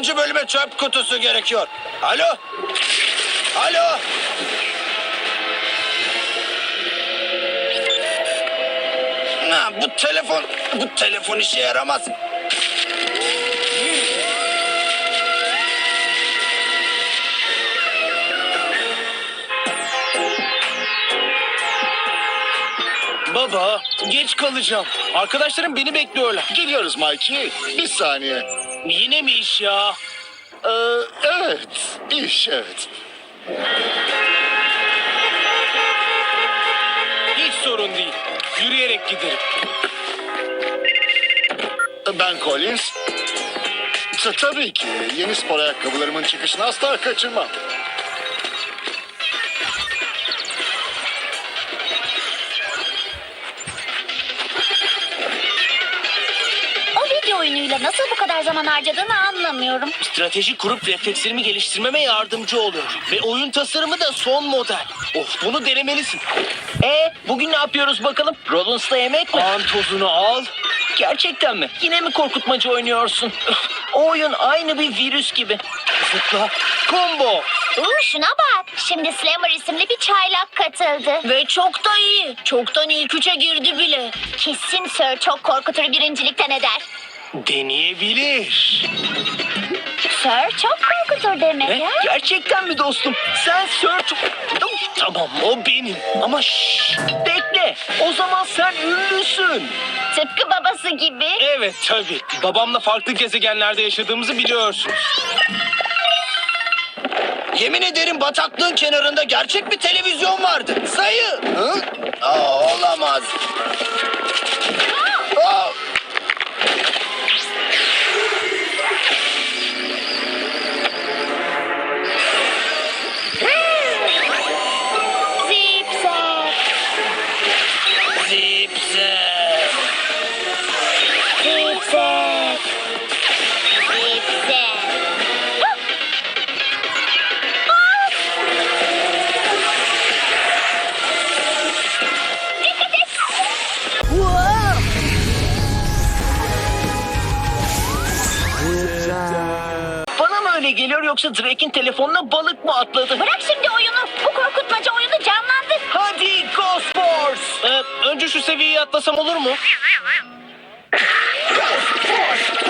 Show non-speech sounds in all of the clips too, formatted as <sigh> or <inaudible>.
Dördüncü bölüme çöp kutusu gerekiyor. Alo? Alo? Ha, bu telefon, bu telefon işe yaramaz. Baba, geç kalacağım. Arkadaşlarım beni bekliyorlar. Geliyoruz Mikey. Bir saniye. Yine mi iş ya? Ee, evet. İş evet. Hiç sorun değil. Yürüyerek giderim. Ben Collins. Ta- tabii ki. Yeni spor ayakkabılarımın çıkışını asla kaçırmam. Nasıl bu kadar zaman harcadığını anlamıyorum. Strateji kurup reflekslerimi geliştirmeme yardımcı oluyor. Ve oyun tasarımı da son model. Of bunu denemelisin. E bugün ne yapıyoruz bakalım? Rollins'la yemek mi? An tozunu al. Gerçekten mi? Yine mi korkutmacı oynuyorsun? O oyun aynı bir virüs gibi. Zıpla. Combo. Uuu şuna bak. Şimdi Slammer isimli bir çaylak katıldı. Ve çok da iyi. Çoktan ilk üçe girdi bile. Kesin Sir çok korkutur birincilikten eder. Deneyebilir. Sir çok korkutur demek Ne? ya. Gerçekten mi dostum? Sen Sir... Tamam o benim. Ama şşş. Bekle. O zaman sen ünlüsün. Tıpkı babası gibi. Evet tabii. Babamla farklı gezegenlerde yaşadığımızı biliyorsun. Yemin ederim bataklığın kenarında gerçek bir televizyon vardı. Sayı. Hı? Aa, olamaz. Öyle geliyor yoksa Drake'in telefonuna balık mı atladı? Bırak şimdi oyunu. Bu korkutmaca oyunu canlandır. Hadi Go Sports! Ee, önce şu seviyeyi atlasam olur mu? Crash!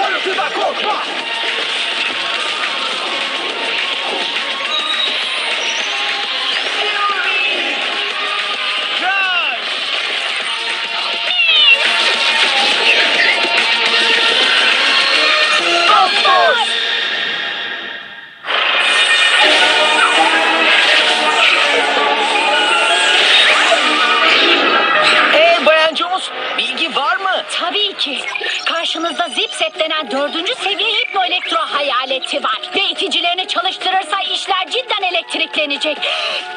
Tabii ki. Karşınızda Zipset denen dördüncü seviye hipnoelektro hayaleti var. Ve iticilerini çalıştırırsa işler cidden elektriklenecek.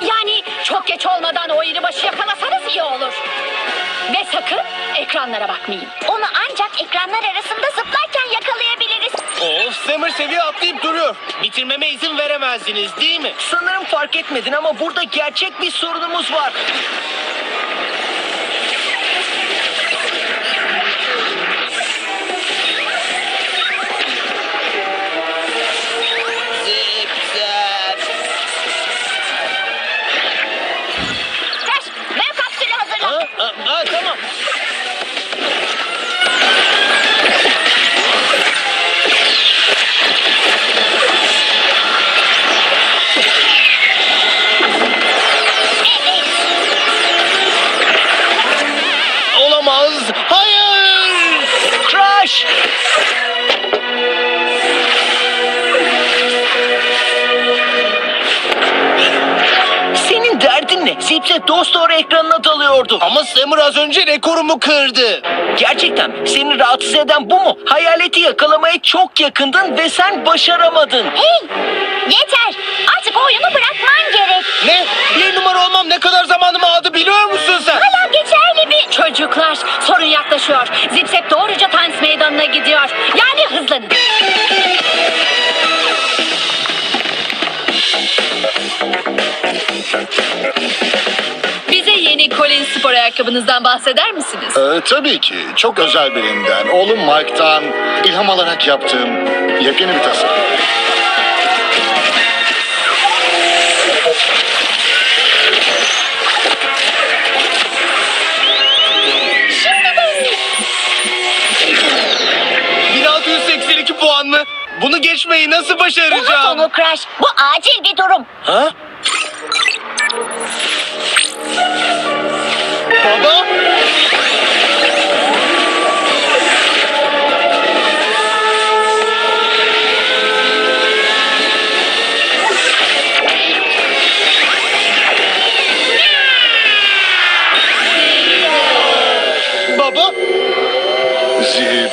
Yani çok geç olmadan o iri başı yakalasanız iyi olur. Ve sakın ekranlara bakmayın. Onu ancak ekranlar arasında zıplarken yakalayabiliriz. Of Sammer seviye atlayıp duruyor. Bitirmeme izin veremezdiniz değil mi? Sanırım fark etmedin ama burada gerçek bir sorunumuz var. Hazırla. Ha? Ha, ha, ne? Zipset dost doğru ekranına dalıyordu. Ama Sammer az önce rekorumu kırdı. Gerçekten seni rahatsız eden bu mu? Hayaleti yakalamaya çok yakındın ve sen başaramadın. Hey, yeter. Artık oyunu bırakman ayakkabınızdan bahseder misiniz? Ee, tabii ki. Çok özel birinden. Oğlum Mike'tan ilham alarak yaptığım yepyeni bir tasarım. 1682 puan mı? Bunu geçmeyi nasıl başaracağım? Unut onu Crash. Bu acil bir durum. Ha?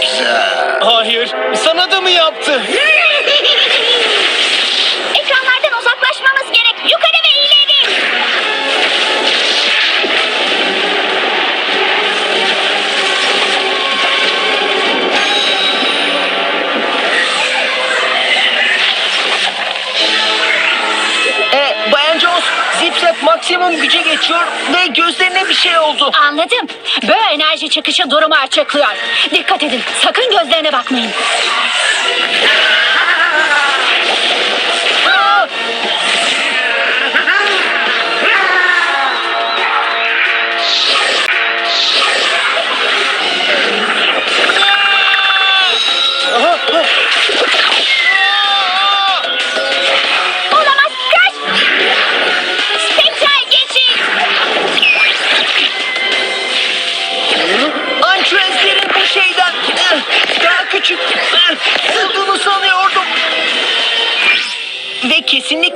Zipzap. Hayır. Sana da mı yaptı? Maksimum güce geçiyor ve gözlerine bir şey oldu. Anladım. Böyle enerji çıkışı durumu açıklıyor. Dikkat edin. Sakın gözlerine bakmayın.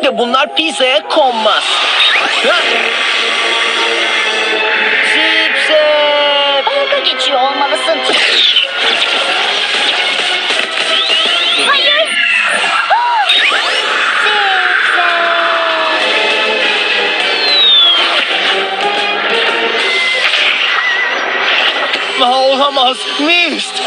Kesinlikle bunlar pizzaya konmaz. Ha? Dalga geçiyor olmalısın. Hayır. Ha, olamaz. Mist.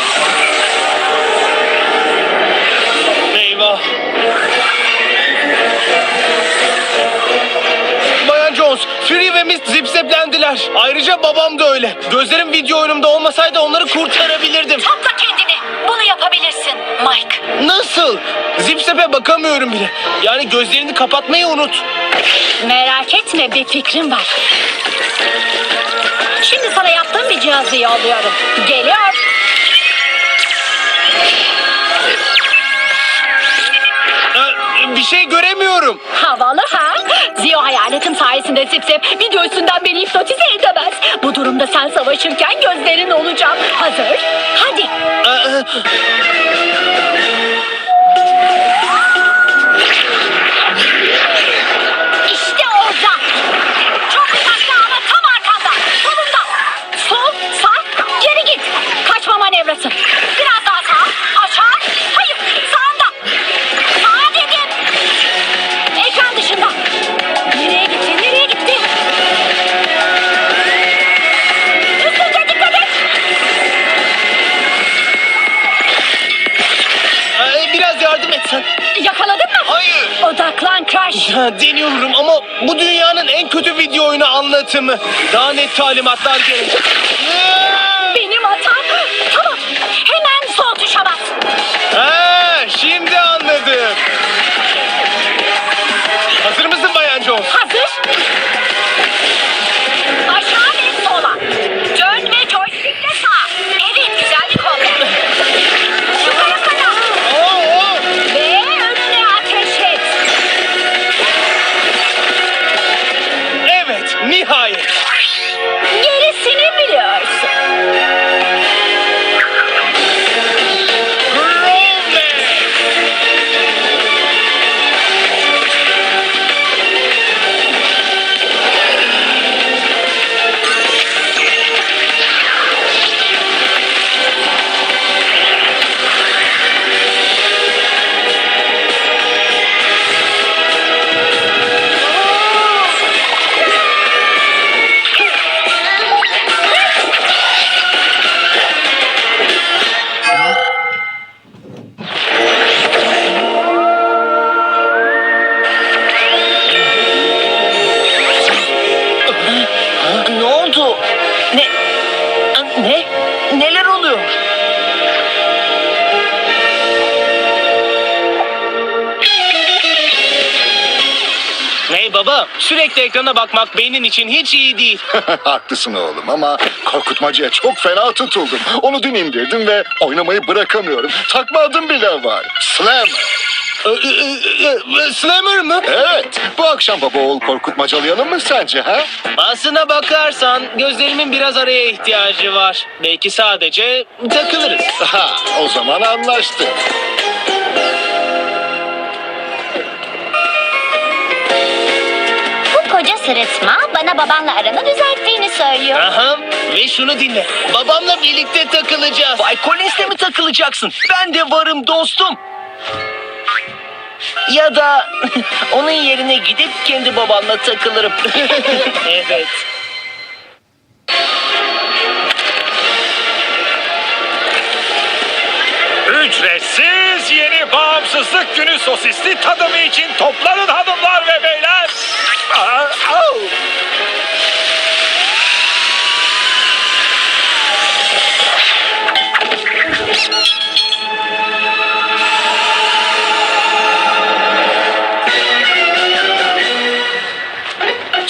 Mist zipseplendiler. Ayrıca babam da öyle. Gözlerim video oyunumda olmasaydı onları kurtarabilirdim. Topla kendini. Bunu yapabilirsin Mike. Nasıl? Zipsep'e bakamıyorum bile. Yani gözlerini kapatmayı unut. Merak etme bir fikrim var. Şimdi sana yaptığım bir cihazı yolluyorum. Geliyor. Bir şey göremiyorum. Havalı ha? Zio hayaletim sayesinde Zip Zip video üstünden beni hipnotize edemez. Bu durumda sen savaşırken gözlerin olacak. Hazır? Hadi. Anlatımı. Daha net talimatlar gerek. Ekrana bakmak beynin için hiç iyi değil. <laughs> Haklısın oğlum ama korkutmacıya çok fena tutuldum. Onu dün indirdim ve oynamayı bırakamıyorum. Takma adım bile var. Slam. Slammer mı? Evet. Bu akşam baba oğul korkutmacalayalım mı sence ha? Aslına bakarsan gözlerimin biraz araya ihtiyacı var. Belki sadece takılırız. Ha, o zaman anlaştık. Sırıtma bana babanla aranı düzelttiğini söylüyor. Aha ve şunu dinle. Babamla birlikte takılacağız. Bay Collins'le mi takılacaksın? Ben de varım dostum. Ya da <laughs> onun yerine gidip kendi babanla takılırım. <laughs> evet. Ücretsiz yeni bağımsızlık günü sosisli tadımı için toplanın hanımlar ve beyler. Aa, au!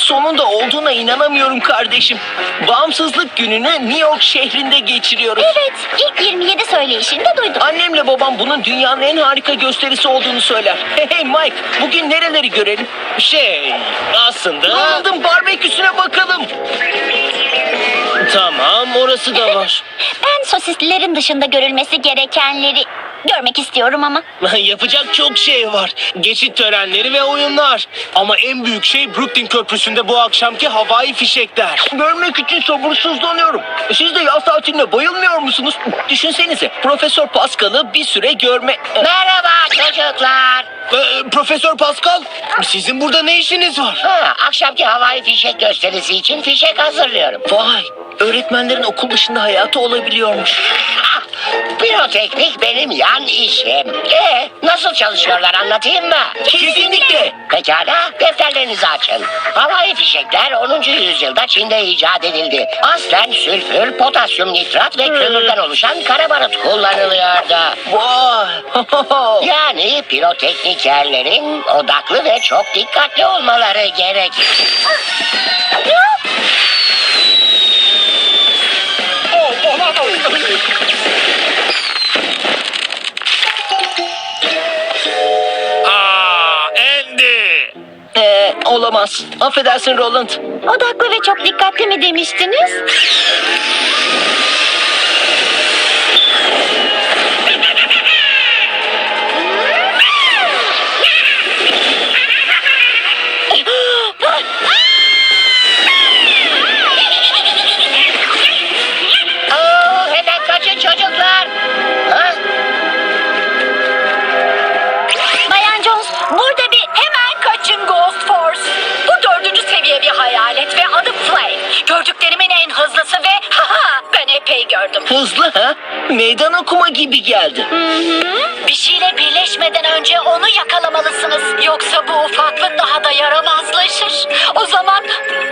Sonunda olduğuna inanamıyorum kardeşim. Bağımsızlık gününü New York şehrinde geçiriyoruz. Evet, ilk 27 söyleyişinde duydum. Annemle babam bunun dünyanın en harika gösterisi olduğunu söyler. <laughs> Hey, hey Mike, bugün nereleri görelim? Şey aslında Ronald'ın barbeküsüne bakalım. tamam orası da var. <laughs> Ben sosislilerin dışında görülmesi gerekenleri görmek istiyorum ama. <laughs> Yapacak çok şey var. Geçit törenleri ve oyunlar. Ama en büyük şey Brooklyn Köprüsü'nde bu akşamki havai fişekler. Görmek için sabırsızlanıyorum. Siz de yaz tatiline bayılmıyor musunuz? Düşünsenize, Profesör Pascal'ı bir süre görme... Merhaba çocuklar. Ee, Profesör Pascal, sizin burada ne işiniz var? Ha, akşamki havai fişek gösterisi için fişek hazırlıyorum. Vay, öğretmenlerin okul dışında hayatı olabiliyormuş. <laughs> Ah, Piroteknik benim yan işim. E, nasıl çalışıyorlar anlatayım mı? Kesinlikle. Pekala, defterlerinizi açın. Havai fişekler 10. yüzyılda Çin'de icat edildi. Aslen sülfür, potasyum nitrat ve kömürden oluşan kara barut kullanılıyordu. Vay. <laughs> Yani piroteknikerlerin odaklı ve çok dikkatli olmaları gerekir. Olamaz. Affedersin Roland. Odaklı ve çok dikkatli mi demiştiniz? Meydan okuma gibi geldi. Bir şeyle birleşmeden önce onu yakalamalısınız. Yoksa bu ufaklık daha da yaramazlaşır. O zaman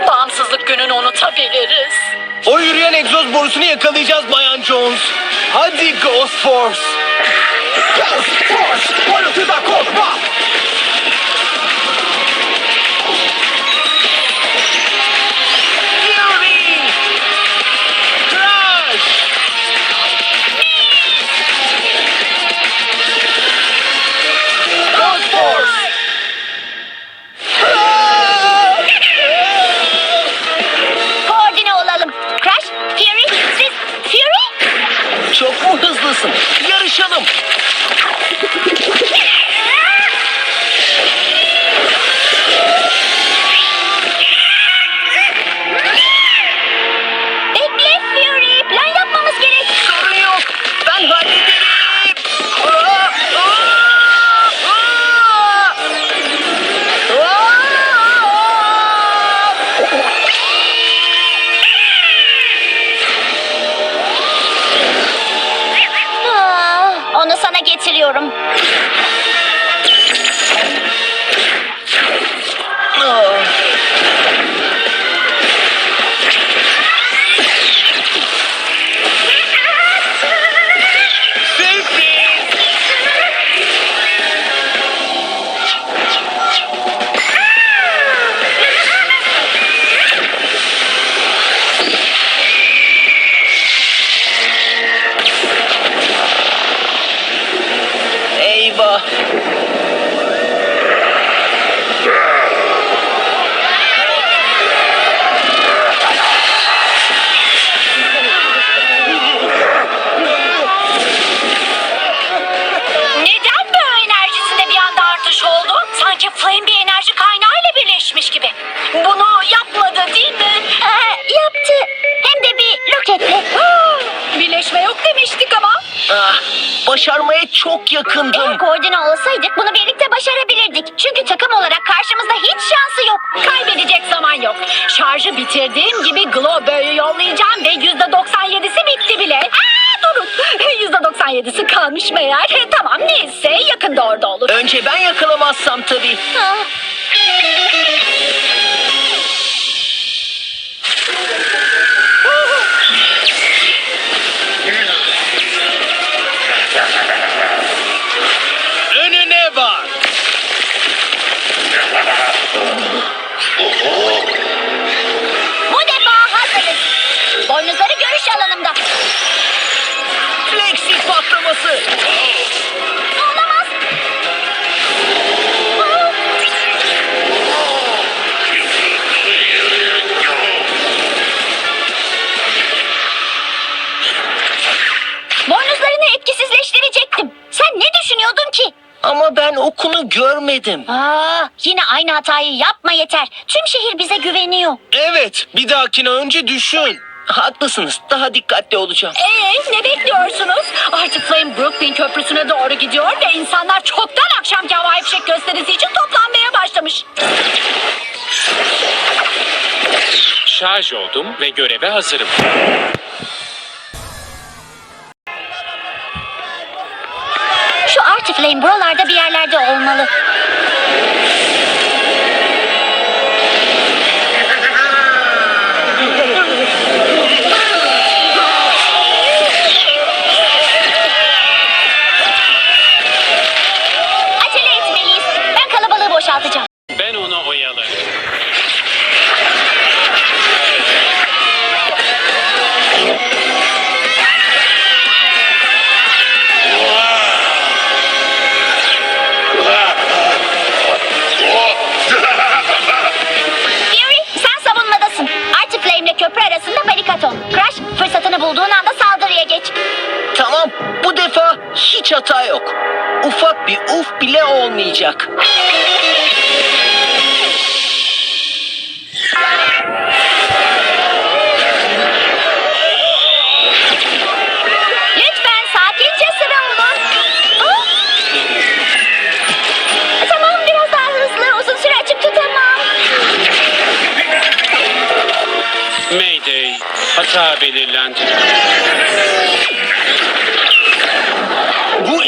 bağımsızlık gününü unutabiliriz. O yürüyen egzoz borusunu yakalayacağız Bayan Jones. Hadi Ghost Force. <laughs> yakındım. Eğer koordine olsaydık bunu birlikte başarabilirdik. Çünkü takım olarak karşımızda hiç şansı yok. Kaybedecek zaman yok. Şarjı bitirdiğim gibi Globo'yu yollayacağım ve yüzde 97'si bitti bile. Aa, durun. Yüzde 97'si kalmış meğer. Tamam neyse yakında orada olur. Önce ben yakalamazsam tabii. Ah, patlaması. Olamaz. Boynuzlarını etkisizleştirecektim. Sen ne düşünüyordun ki? Ama ben okunu görmedim. Aa, yine aynı hatayı yapma yeter. Tüm şehir bize güveniyor. Evet, bir dahakine önce düşün. Haklısınız. Daha dikkatli olacağım. Ee, ne bekliyorsunuz? Artık Flame Brooklyn Köprüsü'ne doğru gidiyor ve insanlar çoktan akşamki havai fişek gösterisi için toplanmaya başlamış. Şarj oldum ve göreve hazırım. Şu Artiflame buralarda bir yerlerde olmalı. Hata yok. Ufak bir uf bile olmayacak. Lütfen sakince sıra olun. Tamam biraz daha hızlı. Uzun süre açık tutamam. Mayday. Hata belirlendi.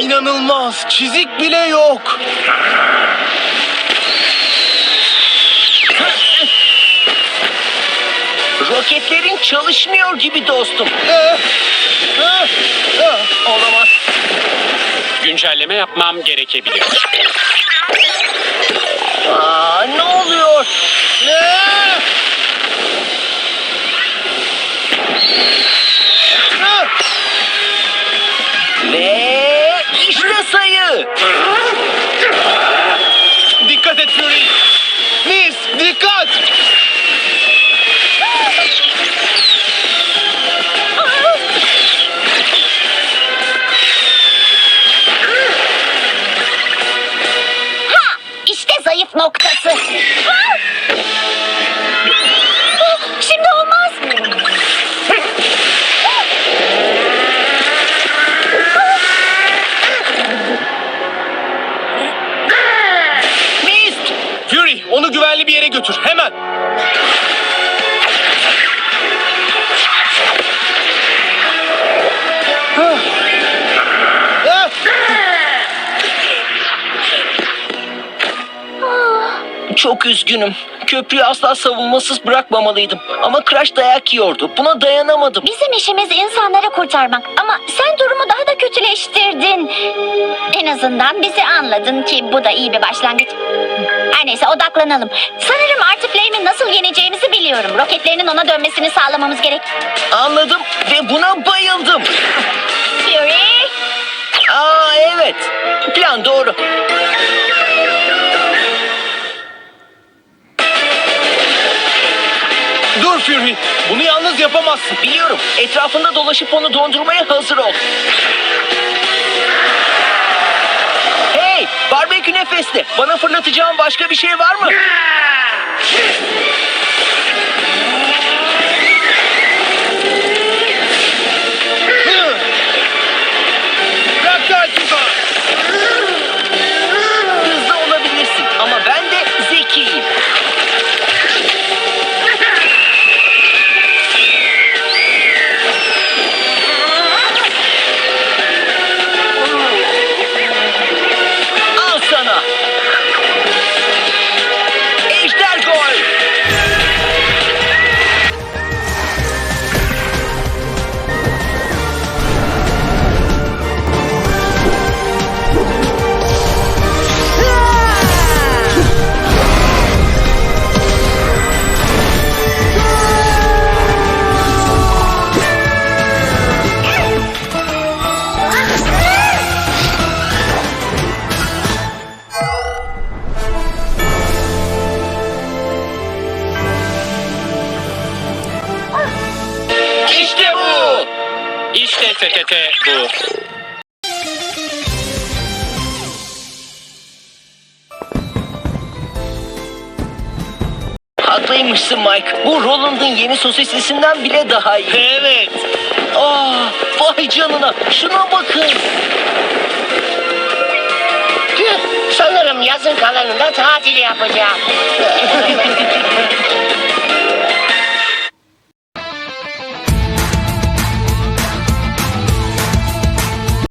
İnanılmaz. Çizik bile yok. Roketlerin çalışmıyor gibi dostum. Olamaz. Güncelleme yapmam gerekebilir. Aa, ne oluyor? Ve sayı. Dikkat et Fury. Nis, dikkat. Üzgünüm. Köprüyü asla savunmasız bırakmamalıydım. Ama Crash dayak yiyordu. Buna dayanamadım. Bizim işimiz insanları kurtarmak. Ama sen durumu daha da kötüleştirdin. En azından bizi anladın ki bu da iyi bir başlangıç. Her neyse odaklanalım. Sanırım Artiflame'i nasıl yeneceğimizi biliyorum. Roketlerinin ona dönmesini sağlamamız gerek. Anladım ve buna bayıldım. Fury! Aa evet. Plan doğru. Fury. Bunu yalnız yapamazsın. Biliyorum. Etrafında dolaşıp onu dondurmaya hazır ol. Hey! Barbekü nefesli. Bana fırlatacağın başka bir şey var mı? TTT bu. Haklıymışsın Mike. Bu Roland'ın yeni sosislisinden bile daha iyi. Evet. Aa, vay canına. Şuna bakın. Sanırım yazın kalanında tatil yapacağım. <laughs>